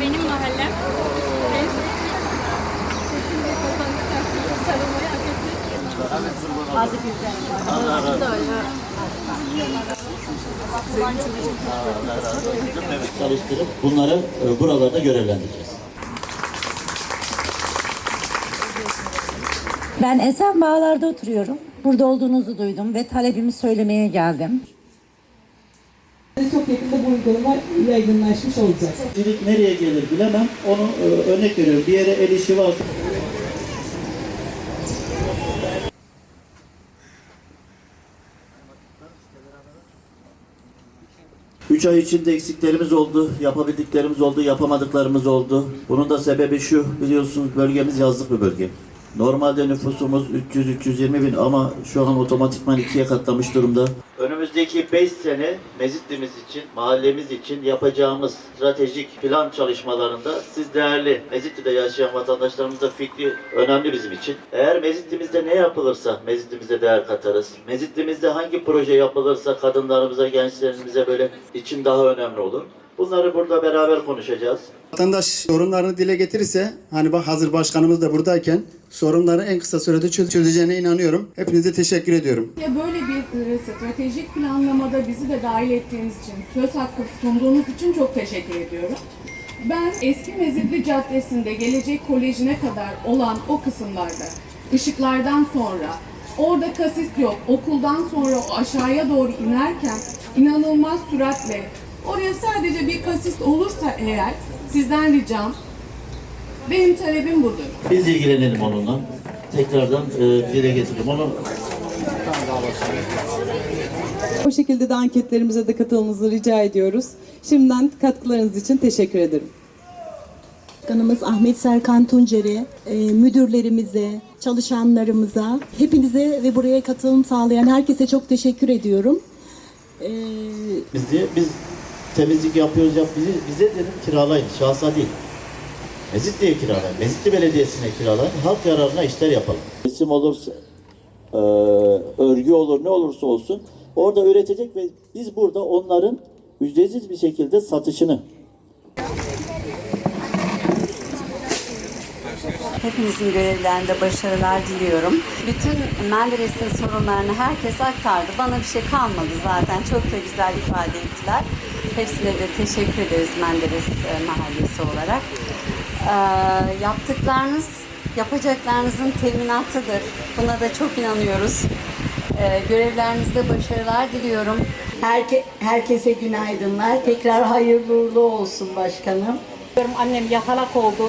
benim mahallem. Güzel. çalıştırıp bunları e, buralarda görevlendireceğiz. Ben Esenbağlar'da oturuyorum. Burada olduğunuzu duydum ve talebimi söylemeye geldim. Çok yakında bu uygulama yaygınlaşmış olacak. Elektrik nereye gelir bilemem. Onu e, örnek veriyorum. Bir yere el işi varsa Üç ay içinde eksiklerimiz oldu, yapabildiklerimiz oldu, yapamadıklarımız oldu. Bunun da sebebi şu, biliyorsunuz bölgemiz yazlık bir bölge. Normalde nüfusumuz 300-320 bin ama şu an otomatikman ikiye katlamış durumda. Önümüzdeki 5 sene Mezitli'miz için, mahallemiz için yapacağımız stratejik plan çalışmalarında siz değerli Mezitli'de yaşayan vatandaşlarımızda fikri önemli bizim için. Eğer Mezitli'mizde ne yapılırsa Mezitli'mize değer katarız. Mezitli'mizde hangi proje yapılırsa kadınlarımıza, gençlerimize böyle için daha önemli olur. Bunları burada beraber konuşacağız. Vatandaş sorunlarını dile getirirse hani bak hazır başkanımız da buradayken sorunları en kısa sürede çö- çözeceğine inanıyorum. Hepinize teşekkür ediyorum. Ya böyle bir e, stratejik planlamada bizi de dahil ettiğiniz için, söz hakkı sunduğunuz için çok teşekkür ediyorum. Ben eski Mezitli Caddesi'nde Gelecek Koleji'ne kadar olan o kısımlarda, ışıklardan sonra, orada kasis yok, okuldan sonra aşağıya doğru inerken inanılmaz süratle, oraya sadece bir kasis olursa eğer, sizden ricam, benim talebim budur. Biz ilgilenelim onunla. Tekrardan e, dile getirelim. Onu O şekilde de anketlerimize de katılmanızı rica ediyoruz. Şimdiden katkılarınız için teşekkür ederim. Başkanımız Ahmet Serkan Tuncer'e, e, müdürlerimize, çalışanlarımıza, hepinize ve buraya katılım sağlayan herkese çok teşekkür ediyorum. E, biz diye biz temizlik yapıyoruz yap bizi bize dedim kiralayın şahsa değil. Mezit diye kiralayın. Mezitli Belediyesi'ne kiralayın. Halk yararına işler yapalım. Resim olursa e, örgü olur ne olursa olsun orada üretecek ve biz burada onların ücretsiz bir şekilde satışını Hepinizin görevlerinde başarılar diliyorum. Bütün Menderes'in sorunlarını herkes aktardı. Bana bir şey kalmadı zaten. Çok da güzel ifade ettiler. Hepsine de teşekkür ederiz Menderes e, Mahallesi olarak. Ee, yaptıklarınız, yapacaklarınızın teminatıdır. Buna da çok inanıyoruz. Ee, görevlerinizde başarılar diliyorum. Herke, herkese günaydınlar. Tekrar hayırlı uğurlu olsun başkanım. Annem yatalak oldu.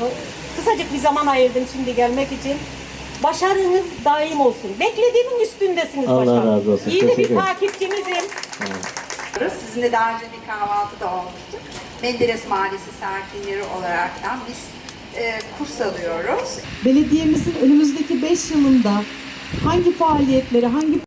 Kısacık bir zaman ayırdım şimdi gelmek için. Başarınız daim olsun. Beklediğimin üstündesiniz Allah başkanım. razı olsun. İyi de Teşekkür bir ederim. takipçimizim. Sizinle daha önce bir kahvaltı da olmuştuk. Menderes Mahallesi sakinleri olaraktan biz e, kurs alıyoruz. Belediyemizin önümüzdeki 5 yılında hangi faaliyetleri, hangi